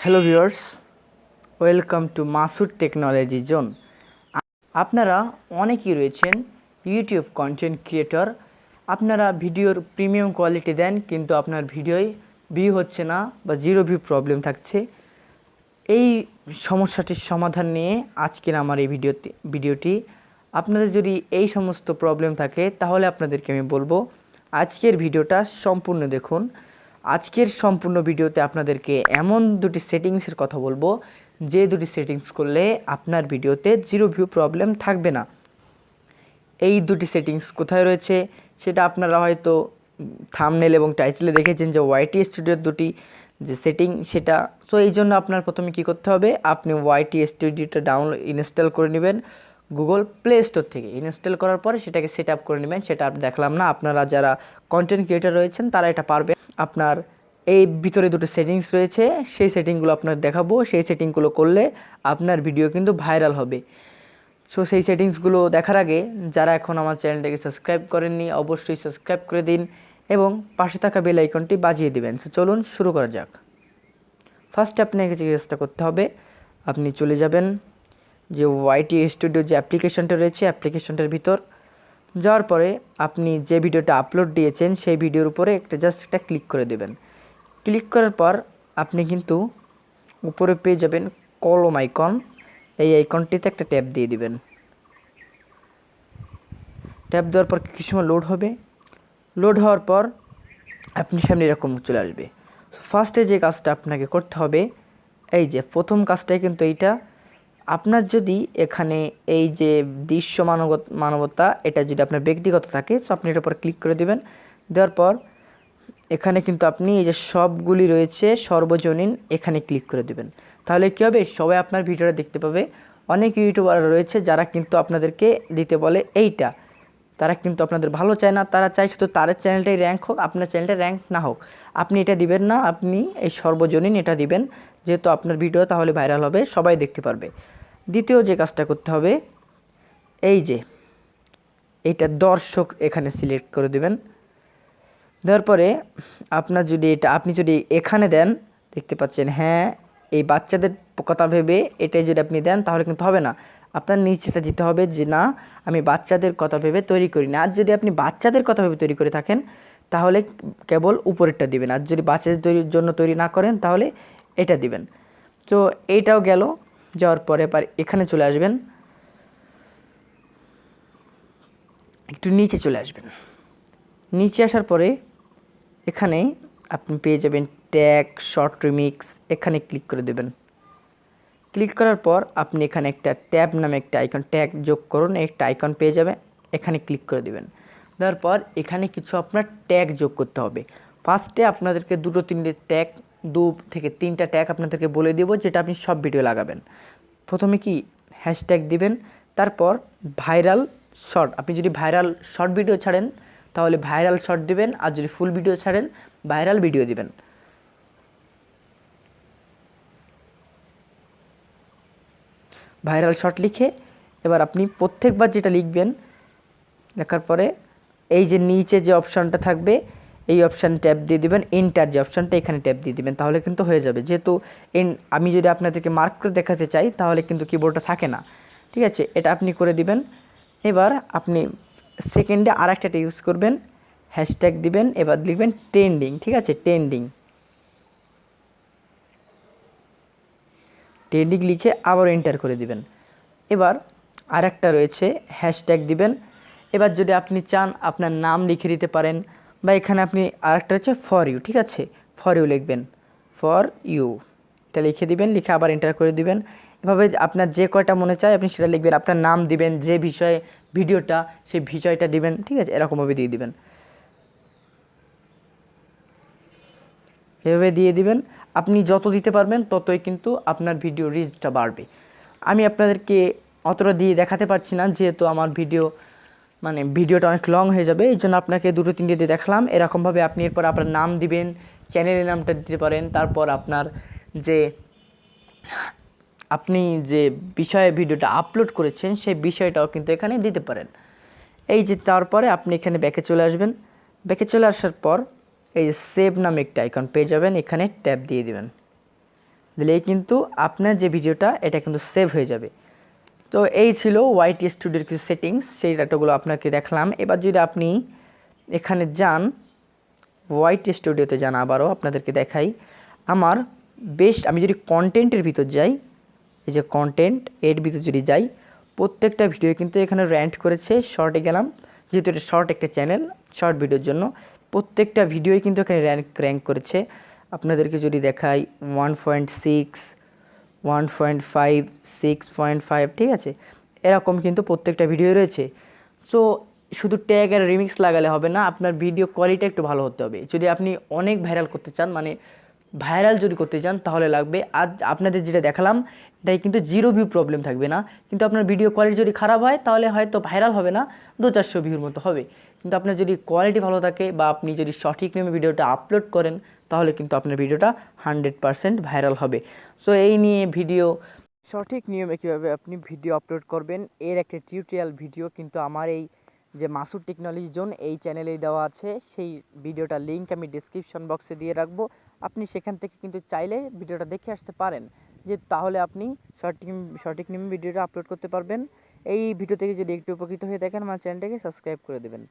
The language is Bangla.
Hello viewers welcome to Masud technology zone আপনারা অনেকেই রয়েছেন ইউটিউব কন্টেন্ট ক্রিয়েটর আপনারা ভিডিওর প্রিমিয়াম কোয়ালিটি দেন কিন্তু আপনার ভিডিওয় ভিউ হচ্ছে না বা জিরো ভিউ প্রবলেম থাকছে এই সমস্যাটির সমাধান নিয়ে আজকের আমার এই ভিডিওতে ভিডিওটি আপনাদের যদি এই সমস্ত প্রবলেম থাকে তাহলে আপনাদেরকে আমি বলব আজকের ভিডিওটা সম্পূর্ণ দেখুন আজকের সম্পূর্ণ ভিডিওতে আপনাদেরকে এমন দুটি সেটিংসের কথা বলব, যে দুটি সেটিংস করলে আপনার ভিডিওতে জিরো ভিউ প্রবলেম থাকবে না। এই দুটি সেটিংস কোথায় রয়েছে সেটা আপনারা হয়তো থামনেল এবং টাইটেলে দেখেছেন যে ওয়াইটি স্টুডিওর দুটি যে সেটিং সেটা। তো এই জন্য আপনার প্রথমে কি করতে হবে, আপনি ওয়াইটি স্টুডিওটা ডাউনলোড, ইনস্টল করে নেবেন গুগল প্লে স্টোর থেকে। ইনস্টল করার পরে সেটাকে সেট আপ করে নেবেন, সেটা দেখলাম না। আপনারা যারা কন্টেন্ট ক্রিয়েটার রয়েছেন তারা এটা পারবে। আপনার এই ভিতরে দুটো সেটিংস রয়েছে, সেই সেটিংগুলো আপনার দেখাবো, সেই সেটিংগুলো করলে আপনার ভিডিও কিন্তু ভাইরাল হবে। সো সেই সেটিংসগুলো দেখার আগে যারা এখন আমার চ্যানেলটাকে সাবস্ক্রাইব করেননি, অবশ্যই সাবস্ক্রাইব করে দিন এবং পাশে থাকা বেল আইকনটি বাজিয়ে দিবেন। সো চলুন শুরু করা যাক। ফার্স্টে আপনাকে যে করতে হবে, আপনি চলে যাবেন যে ওয়াইটি স্টুডিও যে অ্যাপ্লিকেশনটা রয়েছে অ্যাপ্লিকেশনটার ভিতর। যাওয়ার পরে আপনি যে ভিডিওটা আপলোড দিয়েছেন, সেই ভিডিওর উপরে একটা জাস্ট একটা ক্লিক করে দেবেন। ক্লিক করার পর আপনি কিন্তু উপরে পেয়ে যাবেন কলম আইকন এই আইকনটিতে একটা ট্যাপ দিয়ে দিবেন। ট্যাপ দেওয়ার পর কিছু সময় লোড হবে? লোড হওয়ার পর আপনি সামনে এরকম চলে আসবে। ফার্স্টে যে কাজটা আপনাকে করতে হবে, এই যে প্রথম কাজটাই কিন্তু এইটা। আপনার যদি এখানে এই যে দৃশ্য মানবত মানবতা, এটা যদি আপনার ব্যক্তিগত থাকে সো আপনি এটার উপর ক্লিক করে দেবেন। দেওয়ার পর এখানে কিন্তু আপনি এই যে সবগুলি রয়েছে, সর্বজনীন, এখানে ক্লিক করে দেবেন। তাহলে কী হবে? সবাই আপনার ভিডিওটা দেখতে পাবে। অনেক ইউটিউবার রয়েছে যারা কিন্তু আপনাদেরকে দিতে বলে এইটা। তারা কিন্তু আপনাদের ভালো চায় না, তারা চায় শুধু তার চ্যানেলটাই র্যাঙ্ক হোক, আপনার চ্যানেলটা র্যাঙ্ক না হোক। আপনি এটা দিবেন না, আপনি এই সর্বজনীন এটা দিবেন। যেহেতু আপনার ভিডিও, তাহলে ভাইরাল হবে, সবাই দেখতে পারবে। দ্বিতীয় যে কাজটা করতে হবে, এই যে, এটা দর্শক এখানে সিলেক্ট করে দেবেন। দেওয়ার পরে আপনার যদি এটা, আপনি যদি এখানে দেন, দেখতে পাচ্ছেন হ্যাঁ এই বাচ্চাদের কথা ভেবে এটাই যদি আপনি দেন, তাহলে কিন্তু হবে না। আপনার নিচেটা দিতে হবে যে, না, আমি বাচ্চাদের কথা ভেবে তৈরি করি না। আর যদি আপনি বাচ্চাদের কথা ভেবে তৈরি করে থাকেন, তাহলে কেবল উপরেরটা দিবেন। আর যদি বাচ্চাদের তৈরির জন্য তৈরি না করেন, তাহলে এটা দিবেন। তো এইটাও গেল, যাওয়ার পরে এবার এখানে চলে আসবেন। একটু নিচে চলে আসবেন। নিচে আসার পরে এখানে আপনি পেয়ে যাবেন ট্যাগ, শর্ট রিমিক্স, এখানে ক্লিক করে দেবেন। ক্লিক করার পর আপনি এখানে একটা ট্যাব নামে একটা আইকন, ট্যাগ যোগ করুন, একটা আইকন পেয়ে যাবেন, এখানে ক্লিক করে দেবেন। দেওয়ার পর এখানে কিছু আপনার ট্যাগ যোগ করতে হবে। ফার্স্টে আপনাদেরকে দুটো তিনটে ট্যাগ দু থেকে তিনটা ট্যাগ আপনাদেরকে বলে দেবো, যেটা আপনি সব ভিডিও লাগাবেন। প্রথমে কি হ্যাশট্যাগ দিবেন, তারপর ভাইরাল শর্ট আপনি যদি ভাইরাল শর্ট ভিডিও ছাড়েন, তাহলে ভাইরাল শর্ট দিবেন, আর যদি ফুল ভিডিও ছাড়েন ভাইরাল ভিডিও দিবেন। ভাইরাল শর্ট লিখে এবার আপনি প্রত্যেকবার যেটা লিখবেন, লেখার পরে এই যে নিচে যে অপশানটা থাকবে এই অপশান ট্যাপ দিয়ে দিবেন এন্টার যে অপশানটা এখানে ট্যাপ দিয়ে দিবেন, তাহলে কিন্তু হয়ে যাবে। যেহেতু এন আমি যদি আপনাদেরকে মার্ক করে দেখাতে চাই, তাহলে কিন্তু কিবোর্ডটা থাকে না। ঠিক আছে? এটা আপনি করে দিবেন। এবার আপনি সেকেন্ডে আর একটা ইউজ করবেন হ্যাশট্যাগ দিবেন, এবার লিখবেন ট্রেন্ডিং ঠিক আছে? ট্রেন্ডিং ট্রেন্ডিং লিখে আবার এন্টার করে দিবেন। এবার আরেকটা রয়েছে হ্যাশট্যাগ দিবেন। এবার যদি আপনি চান আপনার নাম লিখে দিতে পারেন বা এখানে আপনি আরেকটা হচ্ছে ফর ইউ ঠিক আছে? ফর ইউ লিখবেন। ফর ইউ এটা লিখে দিবেন, লিখে আবার এন্টার করে দিবেন। এভাবে আপনার যে কয়টা মনে চায় আপনি সেটা লিখবেন, আপনার নাম দিবেন, যে বিষয়ে ভিডিওটা, সেই বিষয়টা দিবেন, ঠিক আছে? এরকমভাবে দিয়ে দিবেন। এভাবে দিয়ে দিবেন। আপনি যত দিতে পারবেন, ততই কিন্তু আপনার ভিডিও রিচটা বাড়বে। আমি আপনাদেরকে অতটা দিয়ে দেখাতে পারছি না, যেহেতু আমার ভিডিও মানে ভিডিওটা অনেক লং হয়ে যাবে, এই জন্য আপনাকে দুটো তিনটে দিয়ে দেখালাম। এরকমভাবে আপনি এরপর আপনার নাম দিবেন চ্যানেলের নামটা দিতে পারেন, তারপর আপনার যে আপনি যে বিষয়ে ভিডিওটা আপলোড করেছেন, সেই বিষয়টাও কিন্তু এখানে দিতে পারেন। এই যে তারপরে আপনি এখানে ব্যাকে চলে আসবেন। ব্যাকে চলে আসার পর এই যে সেভ নামে একটা আইকন পেয়ে যাবেন, এখানে ট্যাপ দিয়ে দেবেন। দিলেই কিন্তু আপনার যে ভিডিওটা, এটা কিন্তু সেভ হয়ে যাবে। তো এই ছিল ওয়াইট স্টুডিওর কিছু সেটিংস সেই ডাটাগুলো আপনাকে দেখলাম। এবার যদি আপনি এখানে যান হোয়াইট স্টুডিওতে যান আবারও, আপনাদেরকে দেখাই। আমার বেশ আমি যদি কন্টেন্টের ভিতর যাই, এই যে কন্টেন্ট এর ভিতর যদি যাই, প্রত্যেকটা ভিডিও কিন্তু এখানে র্যান্ট করেছে শর্টে গেলাম। যেহেতু এটা শর্ট একটা চ্যানেল শর্ট ভিডিওর জন্য, প্রত্যেকটা ভিডিওই কিন্তু এখানে র্যাঙ্ক র্যাঙ্ক করেছে। আপনাদেরকে যদি দেখাই one point six one point five six point five ঠিক আছে? এরকম কিন্তু প্রত্যেকটা ভিডিও রয়েছে। সো শুধু ট্যাগ আর রিমিক্স লাগালে হবে না, আপনার ভিডিও কোয়ালিটি একটু ভালো হতে হবে। যদি আপনি অনেক ভাইরাল করতে চান মানে ভাইরাল যদি করতে চান, তাহলে লাগবে আজ আপনাদের যেটা দেখালাম, এটাই কিন্তু জিরো ভিউ প্রবলেম থাকবে না। কিন্তু আপনার ভিডিও কোয়ালিটি যদি খারাপ হয়, তাহলে হয়তো ভাইরাল হবে না, দু চারশো ভিউর মতো হবে। কিন্তু আপনার যদি কোয়ালিটি ভালো থাকে বা আপনি যদি সঠিক নিয়মে ভিডিওটা আপলোড করেন তাহলে কিন্তু আপনার ভিডিওটা হান্ড্রেড পারসেন্ট ভাইরাল হবে। সো এই নিয়ে ভিডিও সঠিক নিয়মে কীভাবে আপনি ভিডিও আপলোড করবেন, এর একটা টিউটোরিয়াল ভিডিও কিন্তু আমার এই যে মাসুর টেকনোলজি জোন এই চ্যানেলেই দেওয়া আছে। সেই ভিডিওটার লিঙ্ক আমি ডিসক্রিপশন বক্সে দিয়ে রাখব। আপনি সেখান থেকে কিন্তু চাইলে ভিডিওটা দেখে আসতে পারেন, যে তাহলে আপনি সঠিক সঠিক নিয়মে ভিডিওটা আপলোড করতে পারবেন। এই ভিডিও থেকে যদি একটু উপকৃত হয়ে দেখেন আমার চ্যানেলটাকে সাবস্ক্রাইব করে দেবেন।